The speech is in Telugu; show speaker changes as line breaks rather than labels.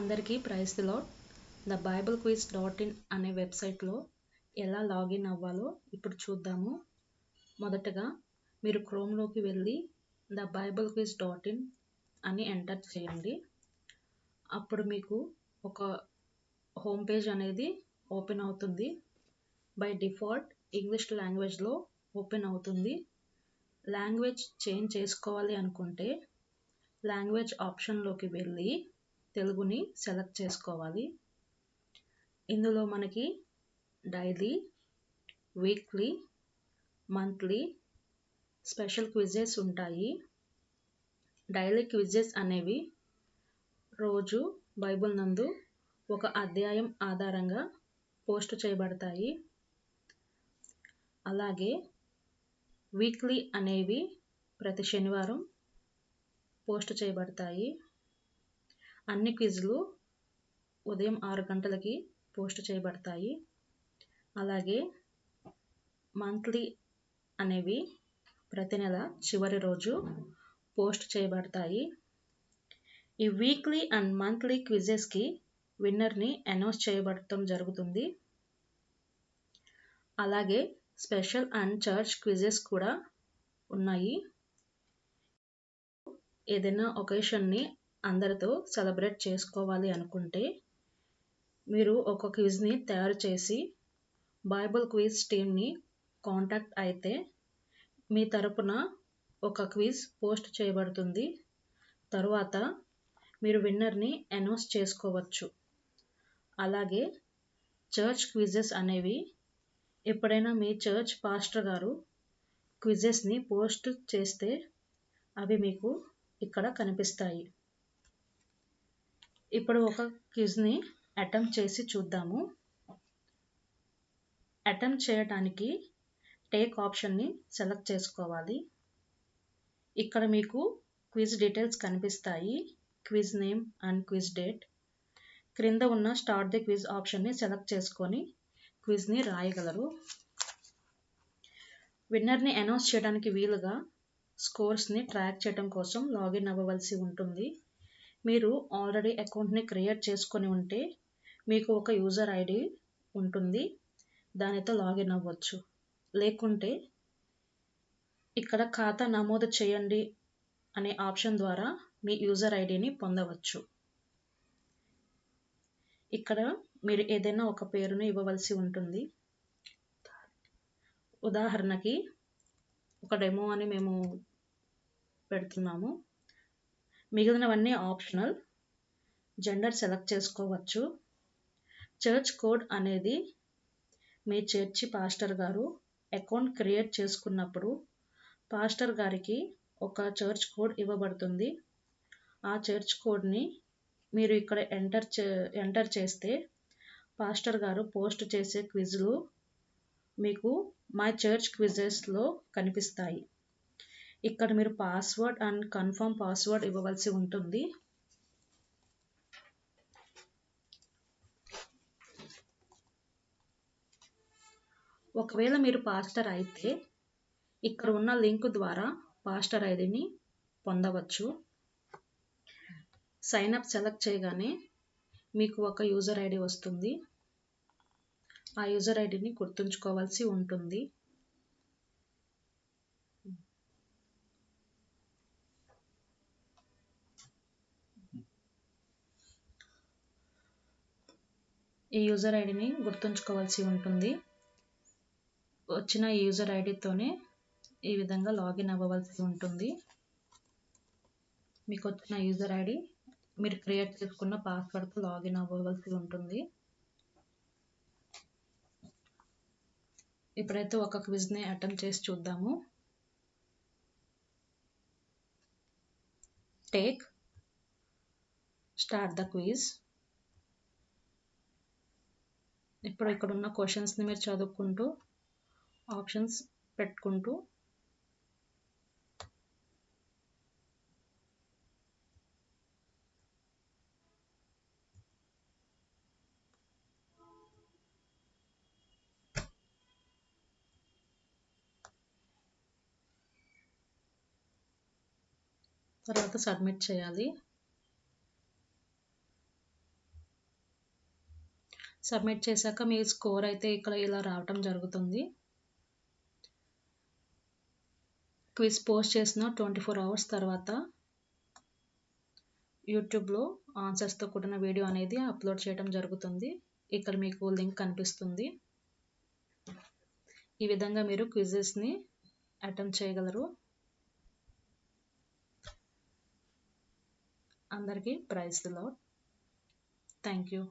అందరికీ praise lord the bible quiz dot in అనే వెబ్సైట్లో ఎలా లాగిన్ అవ్వాలో ఇప్పుడు చూద్దాము. మొదటగా మీరు క్రోమ్లోకి వెళ్ళి the bible quiz dot in అని ఎంటర్ చేయండి. అప్పుడు మీకు ఒక హోమ్ పేజ్ అనేది ఓపెన్ అవుతుంది. బై డిఫాల్ట్ ఇంగ్లీష్ లాంగ్వేజ్లో ఓపెన్ అవుతుంది. లాంగ్వేజ్ చేంజ్ చేసుకోవాలి అనుకుంటే లాంగ్వేజ్ ఆప్షన్లోకి వెళ్ళి తెలుగుని సెలెక్ట్ చేసుకోవాలి. ఇందులో మనకి daily weekly monthly special quizzes ఉంటాయి. డైలీ క్విజెస్ అనేవి రోజు బైబిల్ నందు ఒక అధ్యాయం ఆధారంగా పోస్ట్ చేయబడతాయి. అలాగే వీక్లీ అనేవి ప్రతి శనివారం పోస్ట్ చేయబడతాయి. అన్ని క్విజ్లు ఉదయం ఆరు గంటలకి పోస్ట్ చేయబడతాయి. అలాగే మంత్లీ అనేవి ప్రతి నెల చివరి రోజు పోస్ట్ చేయబడతాయి. ఈ వీక్లీ అండ్ మంత్లీ క్విజెస్కి విన్నర్ని అనౌన్స్ చేయబడటం జరుగుతుంది. అలాగే స్పెషల్ అండ్ చర్చ్ క్విజెస్ కూడా ఉన్నాయి. ఏదైనా ఒకేషన్ని అందరితో సెలబ్రేట్ చేసుకోవాలి అనుకుంటే మీరు ఒక క్విజ్ని తయారు చేసి బైబుల్ క్విజ్ టీమ్ని కాంటాక్ట్ అయితే మీ తరపున ఒక క్విజ్ పోస్ట్ చేయబడుతుంది. తరువాత మీరు విన్నర్ని అనౌన్స్ చేసుకోవచ్చు. అలాగే చర్చ్ క్విజెస్ అనేవి ఎప్పుడైనా మీ చర్చ్ పాస్టర్ గారు క్విజెస్ని పోస్ట్ చేస్తే అవి మీకు ఇక్కడ కనిపిస్తాయి. ఇప్పుడు ఒక క్విజ్ని అటెంప్ట్ చేసి చూద్దాము. అటెంప్ట్ చేయడానికి టేక్ ఆప్షన్ని సెలెక్ట్ చేసుకోవాలి. ఇక్కడ మీకు క్విజ్ డీటెయిల్స్ కనిపిస్తాయి. Quiz name and quiz date. క్రింద ఉన్న స్టార్ట్ ది క్విజ్ ఆప్షన్ని సెలెక్ట్ చేసుకొని క్విజ్ని రాయగలరు. విన్నర్ని అనౌన్స్ చేయడానికి వీలుగా స్కోర్స్ని ట్రాక్ చేయడం కోసం లాగిన్ అవ్వవలసి ఉంటుంది. మీరు ఆల్రెడీ అకౌంట్ని క్రియేట్ చేసుకొని ఉంటే మీకు ఒక యూజర్ ఐడి ఉంటుంది. దానితో లాగిన్ అవ్వచ్చు. లేకుంటే ఇక్కడ ఖాతా నమోదు చేయండి అనే ఆప్షన్ ద్వారా మీ యూజర్ ఐడిని పొందవచ్చు. ఇక్కడ మీరు ఏదైనా ఒక పేరును ఇవ్వవలసి ఉంటుంది. ఉదాహరణకి ఒక డెమో అని మేము పెడుతున్నాము. మిగిలినవన్నీ ఆప్షనల్. జెండర్ సెలెక్ట్ చేసుకోవచ్చు. చర్చ్ కోడ్ అనేది మీ చర్చి పాస్టర్ గారు అకౌంట్ క్రియేట్ చేసుకున్నప్పుడు పాస్టర్ గారికి ఒక చర్చ్ కోడ్ ఇవ్వబడుతుంది. ఆ చర్చ్ కోడ్ని మీరు ఇక్కడ ఎంటర్ చే ఎంటర్ చేస్తే పాస్టర్ గారు పోస్ట్ చేసే క్విజ్లు మీకు మై చర్చ్ క్విజెస్లో కనిపిస్తాయి. ఇక్కడ మీరు పాస్వర్డ్ అండ్ కన్ఫర్మ్ పాస్వర్డ్ ఇవ్వవలసి ఉంటుంది. ఒకవేళ మీరు పాస్టర్ అయితే ఇక్కడ ఉన్న లింక్ ద్వారా పాస్టర్ ఐడిని పొందవచ్చు. సైన్ అప్ సెలెక్ట్ చేయగానే మీకు ఒక యూజర్ ఐడి వస్తుంది. ఆ యూజర్ ఐడిని గుర్తుంచుకోవాల్సి ఉంటుంది. ఈ యూజర్ ఐడిని గుర్తుంచుకోవాల్సి ఉంటుంది. వచ్చిన యూజర్ ఐడితోనే ఈ విధంగా లాగిన్ అవ్వవలసి ఉంటుంది. మీకు వచ్చిన యూజర్ ఐడి మీరు క్రియేట్ చేసుకున్న పాస్వర్డ్తో లాగిన్ అవ్వవలసి ఉంటుంది. ఇప్పుడైతే ఒక క్విజ్ని అటెంప్ట్ చేసి చూద్దాము. టేక్ స్టార్ట్ ద క్విజ్ ఇప్పుడు ఇక్కడ ఉన్న క్వశ్చన్స్ని మీరు చదువుకుంటూ ఆప్షన్స్ పెట్టుకుంటూ. తర్వాత సబ్మిట్ చేయాలి. సబ్మిట్ చేశాక మీ స్కోర్ అయితే ఇక్కడ ఇలా రావటం జరుగుతుంది. క్విజ్ పోస్ట్ చేసిన ట్వంటీ ఫోర్ అవర్స్ తర్వాత యూట్యూబ్లో ఆన్సర్స్తో కూడిన వీడియో అనేది అప్లోడ్ చేయడం జరుగుతుంది. ఇక్కడ మీకు లింక్ కనిపిస్తుంది. ఈ విధంగా మీరు క్విజెస్ని అటెంప్ట్ చేయగలరు. అందరికీ ప్రైజ్ లాడ్ థ్యాంక్ యూ.